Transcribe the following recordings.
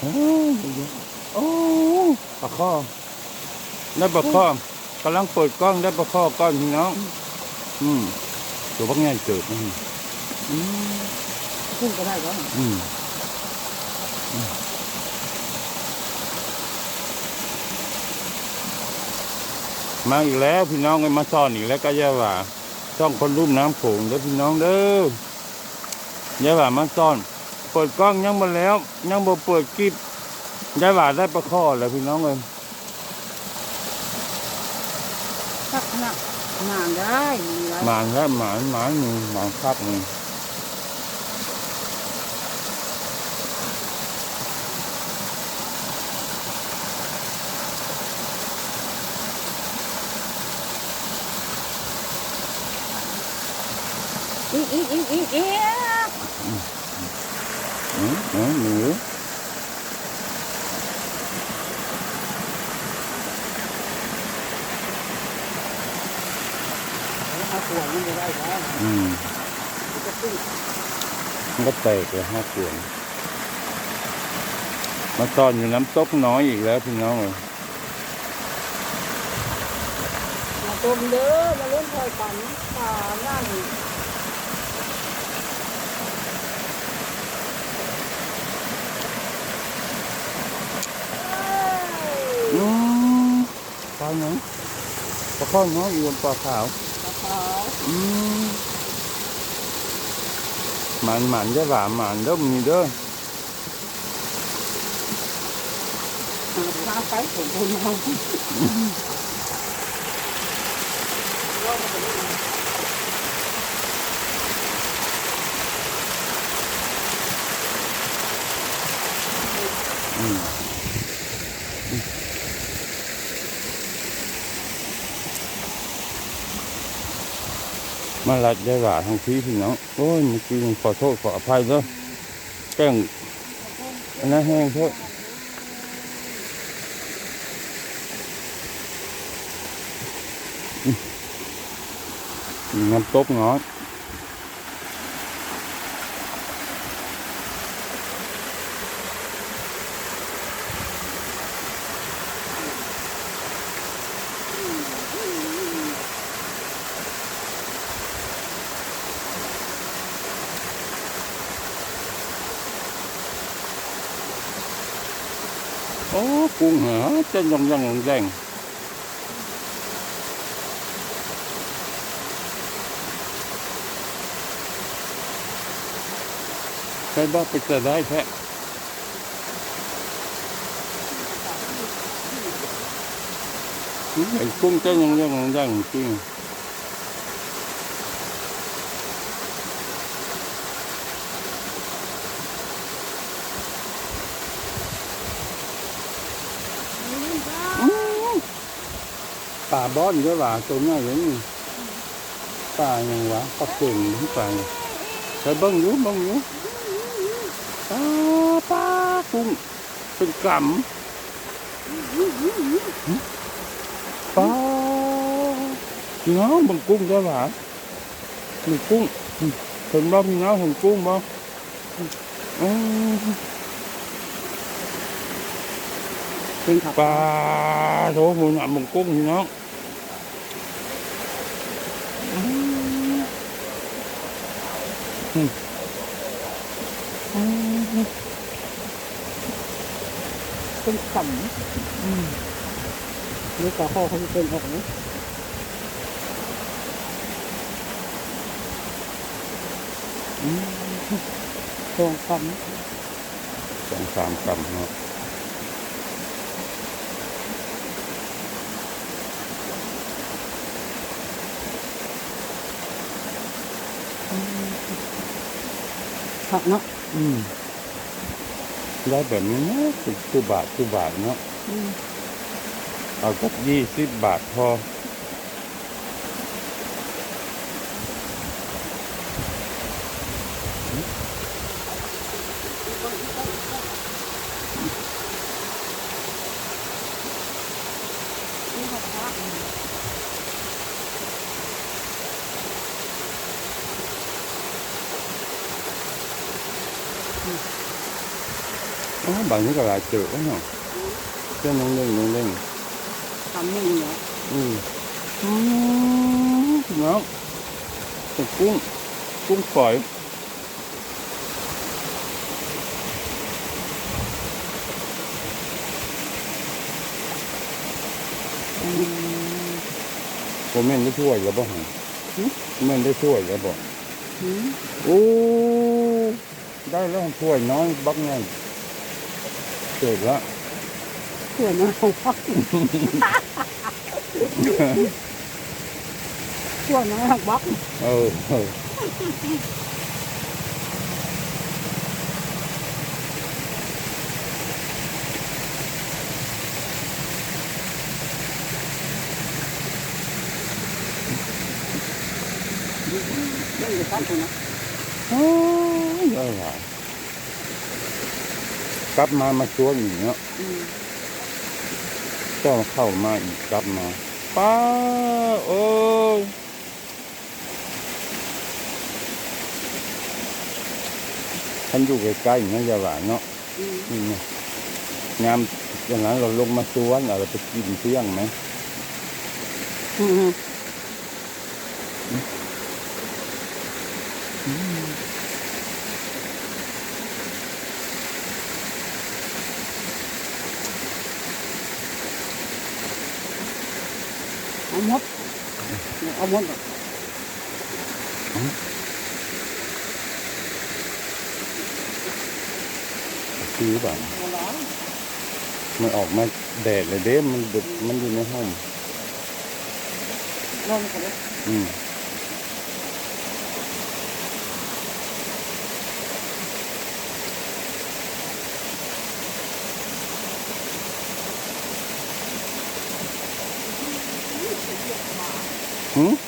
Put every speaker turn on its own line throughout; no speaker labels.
โอ้โอ้ปลาข้อได้ปลาข้อกำลังเปิดกล้องได้ปลาข้อก้อนพี่น้อง อืมตัวพวกนี้เกิดอืม
พุ่งก็ได้ก็
อืมอืมมาอีกแล้วพี่น้องก็มาซ่อนอีกแล้วก็ย่าว่าซ่องคนรุ่มน้ำโขงเด้อพี่น้องเด้อย่าว่ามาซ่อน ปิดกล้องยังมาแล้ว ยังบ่เปิดคลิปย่าว่าได้ประข้อแล้วพี่น้องเลย
สักขนาดนานได้มีไร
หมานแล้วหมานหมานหนึ่งหมานครับหนึ่ง
อีกอีกอีกอีกอีก
อืมอื มหนู
เอาขวดนี่ไม่ได้แล้ว
อืม
จะพุ่ง
มันก็แตกเลยห้าเกลือนมาซ่อนอยู่น้ำตกน้อยอีกแล้วพี่น้องเลย
มาต้มเด้อมาเล่นถอยฝันป่านั่ง
อืมปลาเนาะปลาข้อน้อยอยู่บนปลาขาว
ขาว
อืมหมันหมันได้หวานหมันเด้อมีเด้อ
น้ำไปผมคุณมอง
มาลัดได้หวาทางพี่พี่น้องโอ้ยเมื่อกี้ขอโทษขออภัยเด้อแก้งอันนั้นแห้งเถอะอืมน้ำตกเนาะ โอ้กุ้งเหรอจะยองยองแดงใครบ้าไปจะได้แท้ไอ้กุ้งจะยองยองแดงจริง ป่าบ้อนด้วยว่าตัวนี้อย่างนี้ป่าอย่างวะปลาเก่งที่ป่าเคยใครเบ้างอยู่บ้างอยู่ปลาปลากุ้งเป็นกำปลาพี่น้องบังกุ้งด้วยว่ามีกุ้งเห็นบ่พี่น้องเห็นกุ้งบ่อืม
เป็นขับ
ปลาโถหมูหนามบังกุ้งพี่น้องอืมอืมอืม
เป็นขำนี่ก็ข้อเขาเป็นออกนี้
อืม
ตรงข
สองสามกำเนาะำ
ผักเนาะ
อืมได้แบบนี้นะสิบตัวบาทตัวบาทเนาะ
อืม
เอาสักยี่สิบบาทพอ บางทีก็หลายเจอเนาะเจ้าน้องเล่งน้องเล่ง
ทำนี่เนาะ
อืมอืมเนาะเป็นกุ้งกุ้งฝอยผมแม่นได้ช่วยแล้วบ่หันแม่นได้ช่วยแล้วบ่
อืม
โอ้ได้แล้วช่วยน้อยบักไง เกิดละ
เพื่อนนะเพื่อนนะหักบัก
เออเออ
เล่น กับตั้งคนนะ
โอ้ยได้หลายกลับมามาชวนอีกเนาะ
อืม
ต้องเข้ามาอีกกลับมาป้าโอ้ยท่านอยู่ใกล้ๆนะอย่าหวานเนาะ
อืม
นี่ไงงามอย่างนั้นเราลงมาสวนเอาเราไปกินเที่ยงไหม
เอาหมดเอาหมด
ซื้อเปล่า
เอาละ
มันออกมาแดดเลยเด้มันดึกมันอยู่ในห้อง
ลองกันเลย
อืม หื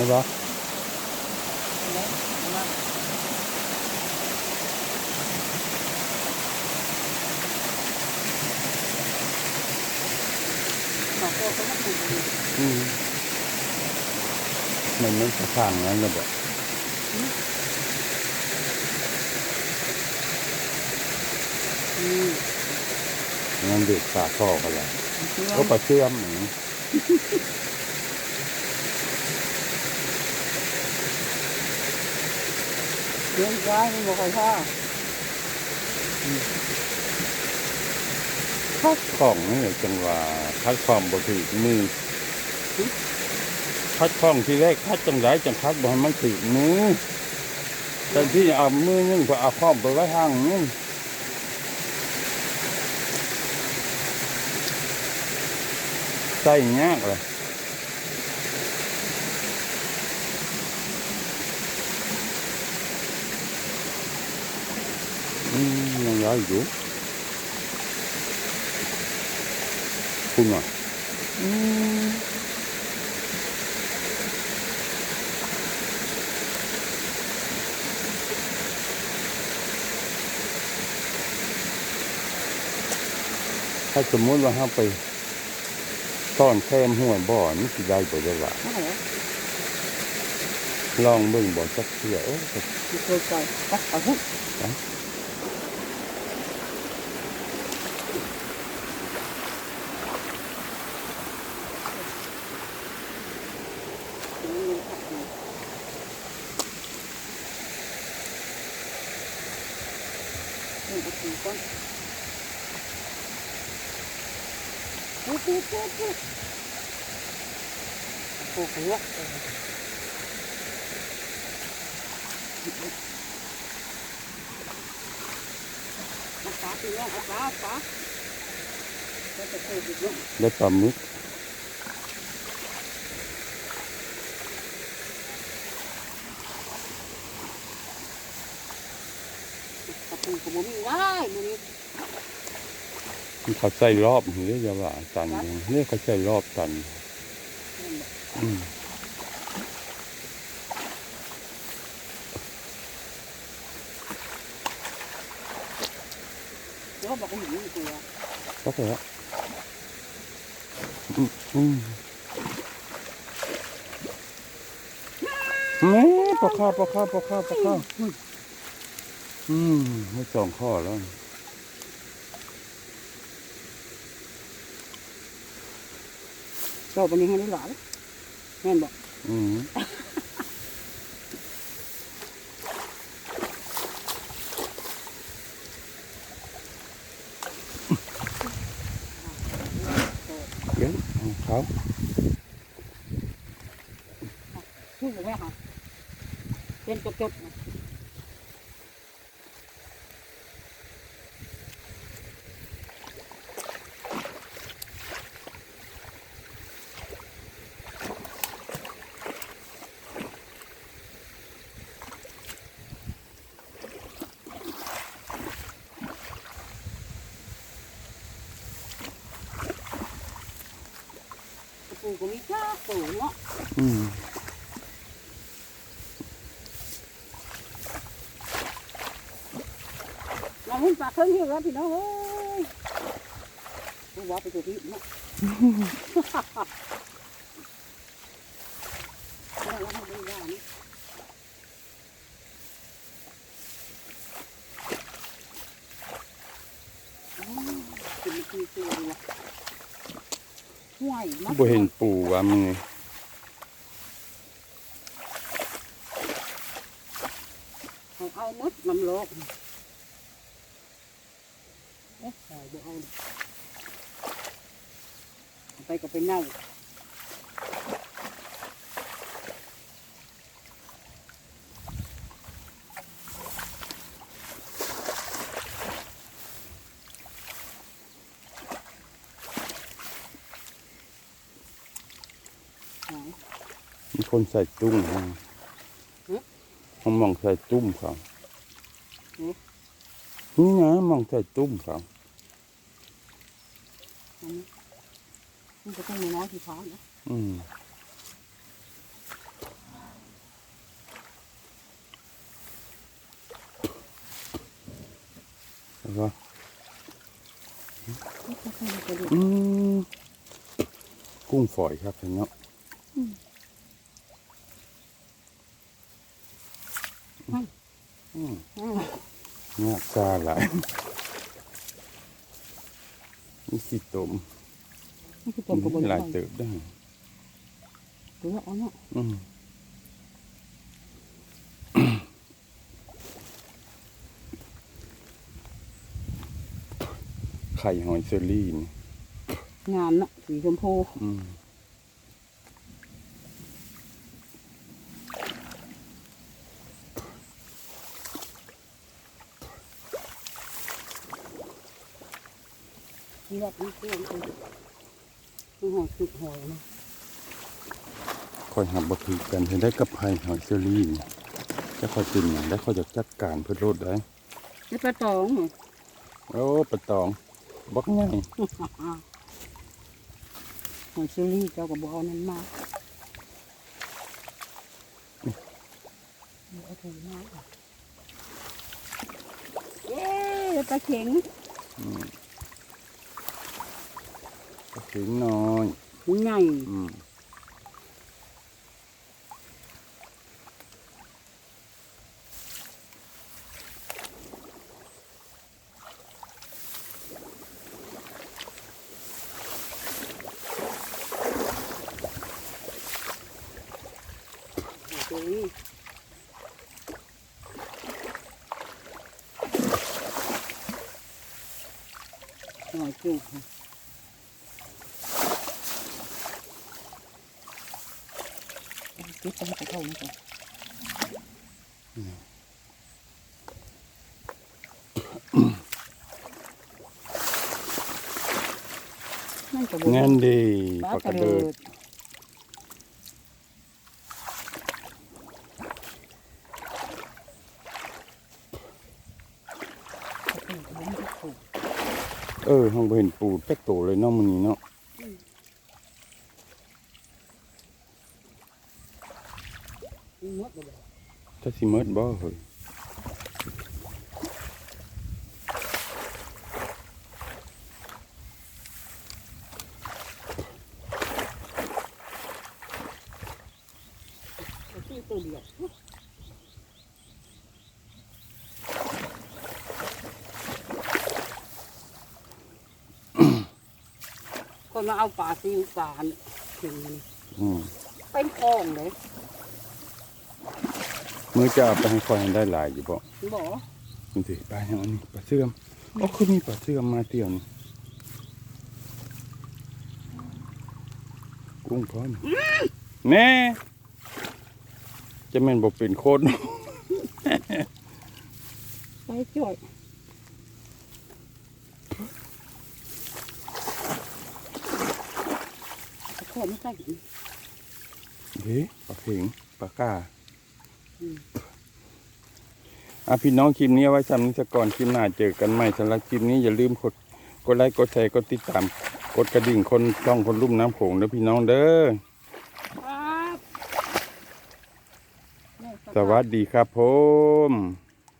ไม่บอก
เอาตัวเขามาคุยกัน
อืมมันไม่ข้างนั้นเลยบอก
อืม
งั้นเด็กปากคอกันละ
เชื่อ
ก็ปลาเชื่อมหนึ่ง
เชื่อใจมันบอกใครท่า
คัดของนี่จังหวะคัดของบถือมือคัดของที่แรกคัดจังไรจังคัดบ่ให้มันถือมือแต่ที่เอามือนึงก็เอาข้อมไปไว้ห้างนึงใส่ยากเลยอื มยังย้อยอยู่คุณอะอืมถ้าสมมติว่าเราไปต้อนแคมหัวบ่อนี่สิได้บ่ได้ว่า
โอ้โห
หลองเบิ่งบ่จักเทื่อโอ้ก็
ไม่เคยไปไปเอาหุ้น นี่เอาถือก่อนปุ๊บปุ๊บปุ๊บปุ๊บโอ้โหเอาฟ้าตีแล้วเอาฟ้าเอาฟ้าแล้วจะเอาอีกแล้ว
ได้ปลาหมึก
กระ ปูกระบุมีได้มื้อนี้
เขาใส่รอบเรียกอย่าว่าตันเรียกเขาใส่รอบตันอืม
เดี๋ยวบอกว่าหนูตัว
ก็ไปแล้วอืมอืมแม่ปลาข้าวปลาข้าวปลาข้าวปลาข้าว อืมให้สองข้อแล้ว
ชอบวันนี้ให้ได้หลายแม่นบอก
อืมเดี๋ยวเอาเขา
ชื่อแม่ค่ะเป็นจบๆนะ กูมีจ้าปูเนาะ
อืม
เราเห็นปลาเครื่องอยู่แล้วพี่น้องเอ้ยต้องว่าไปตัวพี่เนาะแล้วเราไม่ได้ว่านะอ๋อกินกินตัวเลยว่ะ ห่วยมาก
บ่เห็นปูว่ามึง
เอาเอามดน้ำโลกเอ๊ะเอาบ่เอาเอาไปก็ไปเน่าเอา
มีคนใส่ตุ้มนะ
หึ
เขามองใส่ตุ้มเขา
หึ
นี่นะมองใส่ตุ้มเขา
อันนี้มันก็ต้องมีน้อยที่ฟ้านะ
อืมแล้วก็
มันก็ต้องมีกระดูก
อืมกุ้งฝอยครับท่านเนาะอืม
อืม
เนี่ย ซาหลายนี่สิต้ม
นี่คือต้มกระบอก
หลายเติบได้
หรือว่าเอาเนาะ
อืมไข่หอยเชอรี่นี่
งามเนาะสีชมพู
อืม
นี่แบบนี้เพื่อนคือคือหอยสุดหอยนะ
คอยหับบถือกันให้ได้กับไข่หอยเชอรี่นี่จะคอยกินอย่างได้คอยจะจัดการเพื่อรดได้
นี่ปลาตองเหรอ
โอ้ปลาตองบักง่าย
หอยเชอรี่เจ้ากับบเอานั้นมาเอาถุงมาเย้ปลาเข็ง
ถึงหน่อย
ใหญ่
อืมห
น่อยจุ๊บ จุกต้องไปเข้านี่ก่อนนั่นก็บ่
งั้นดี
ปลา
ปลากก
ระ
ระ
เดิ
เดิ
ด
ดเออห้องบ่เห็นปูแป๊กโตเลยเนาะมื้อนี้เนาะ
หมดเลย
ถ้าสิเมิดบ่เฮ้ย
ที่ตัวเดียวคนมาเอาปลาซิวปลาเนี่ยเห็นมัน
อืม
เป็นคลองเลย
มื้อจะเอาไปให้คอยให้ได้หลายอยู่บ่
บอก
จังซี่ปลาหยังอันนี้ปลาเสื่อมโอ้คือมีปลาเสื่อมมาเที่ยวนี่กุ้งพร้อมแม่จะแม่นบ่เป็นโคตร
ไปจ่อยขอไม่ใส่กิน
เฮ้ปลาเข็งปลากา
อืม
อะพี่น้องคลิปนี้เอาไว้สำนึกซะก่อนคลิปหน้าเจอกันใหม่สำหรับคลิปนี้อย่าลืมกดกดไลค์กดแชร์กดติดตาม กดกระดิ่งคนช่องคนรุ่มน้ำโขงเด้อพี่น้องเด้อ
ครับ
สวัสดีครับผม